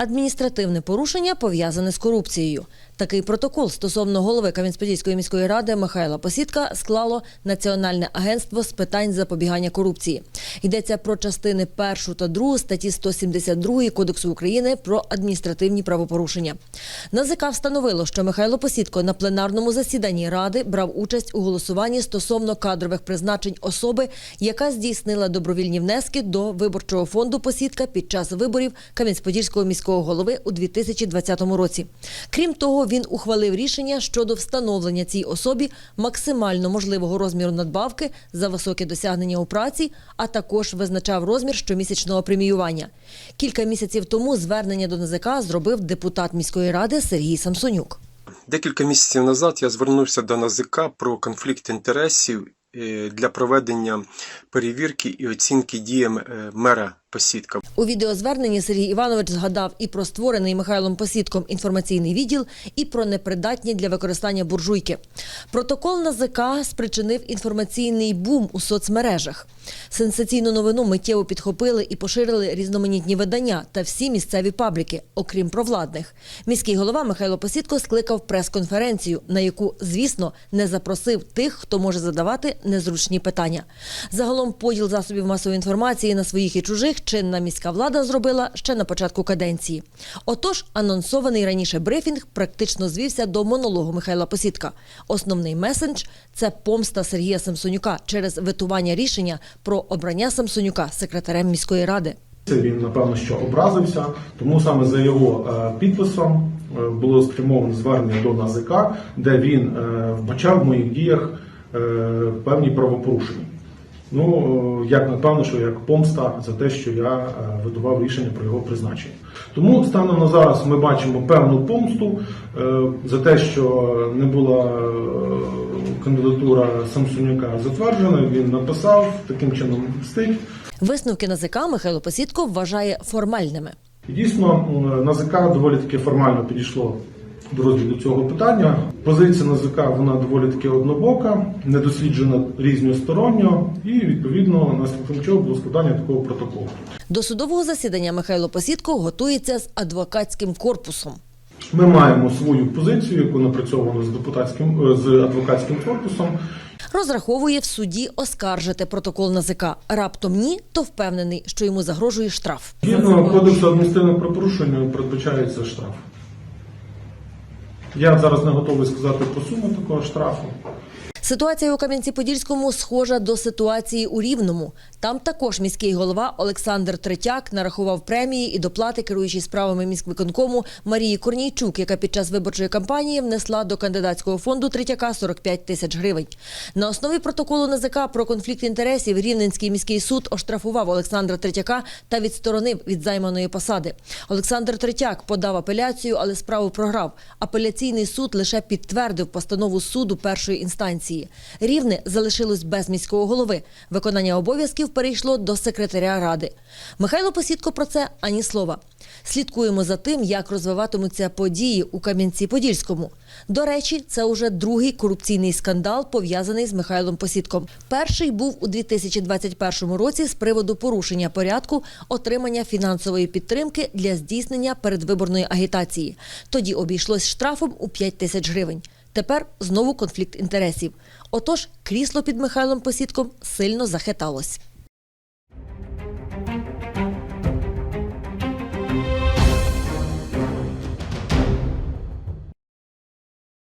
Адміністративне порушення пов'язане з корупцією. Такий протокол стосовно голови Кам'янець-Подільської міської ради Михайла Посідка склало Національне агентство з питань запобігання корупції. Йдеться про частини 1 та 2 статті 172 Кодексу України про адміністративні правопорушення. НАЗК встановило, що Михайло Посідко на пленарному засіданні ради брав участь у голосуванні стосовно кадрових призначень особи, яка здійснила добровільні внески до виборчого фонду Посідка під час виборів Кам'янець-Подільського міського голови у 2020 році. Крім того, він ухвалив рішення щодо встановлення цій особі максимально можливого розміру надбавки за високе досягнення у праці, а також визначав розмір щомісячного преміювання. Кілька місяців тому звернення до НЗК зробив депутат міської ради Сергій Самсонюк. Декілька місяців назад я звернувся до НАЗК про конфлікт інтересів е, для проведення перевірки і оцінки діям е, мера Посідка. У відеозверненні Сергій Іванович згадав і про створений Михайлом Посідком інформаційний відділ, і про непридатні для використання буржуйки. Протокол НАЗК спричинив інформаційний бум у соцмережах. Сенсаційну новину миттєво підхопили і поширили різноманітні видання та всі місцеві пабліки, окрім провладних. Міський голова Михайло Посідко скликав прес-конференцію, на яку, звісно, не запросив тих, хто може задавати незручні питання. Загалом поділ засобів масової інформації на своїх і чужих чинна міська влада зробила ще на початку каденції. Отож, анонсований раніше брифінг практично звівся до монологу Михайла Посідка. Основний месендж це помста Сергія Самсонюка через витування рішення про обрання Самсонюка секретарем міської ради. Він напевно що образився, тому саме за його е, підписом е, було спрямовано звернення до НАЗК, де він е, вбачав в моїх діях певні правопорушення. Ну, е, як напевно, що як помста за те, що я е, видавав рішення про його призначення. Тому станом на зараз ми бачимо певну помсту е, за те, що не була кандидатура Самсонюка затверджена. Він написав таким чином мстить. Висновки НАЗК Михайло Посідко вважає формальними. Дійсно, НАЗК доволі таки формально підійшло до розгляду цього питання. Позиція НАЗК вона доволі таки однобока, не досліджена різносторонньо, і відповідно наслідком чого було складання такого протоколу. До судового засідання Михайло Посідко готується з адвокатським корпусом. Ми маємо свою позицію, яку напрацьовано з депутатським е, з адвокатським корпусом. Розраховує в суді оскаржити протокол НАЗК. Раптом ні, то впевнений, що йому загрожує штраф. Згідно кодексу адміністративного правопорушення передбачається штраф. Я зараз не готовий сказати про суму такого штрафу. Ситуація у Кам'янці-Подільському схожа до ситуації у Рівному. Там також міський голова Олександр Третяк нарахував премії і доплати керуючій справами міськвиконкому Марії Корнійчук, яка під час виборчої кампанії внесла до кандидатського фонду Третяка 45 тисяч гривень. На основі протоколу НАЗК про конфлікт інтересів Рівненський міський суд оштрафував Олександра Третяка та відсторонив від займаної посади. Олександр Третяк подав апеляцію, але справу програв. Апеляційний суд лише підтвердив постанову суду першої інстанції. Рівне залишилось без міського голови. Виконання обов'язків перейшло до секретаря ради. Михайло Посідко про це ані слова. Слідкуємо за тим, як розвиватимуться події у Кам'янці-Подільському. До речі, це уже другий корупційний скандал, пов'язаний з Михайлом Посідком. Перший був у 2021 році з приводу порушення порядку отримання фінансової підтримки для здійснення передвиборної агітації. Тоді обійшлось штрафом у 5 тисяч гривень. Тепер знову конфлікт інтересів. Отож, крісло під Михайлом Посідком сильно захиталось.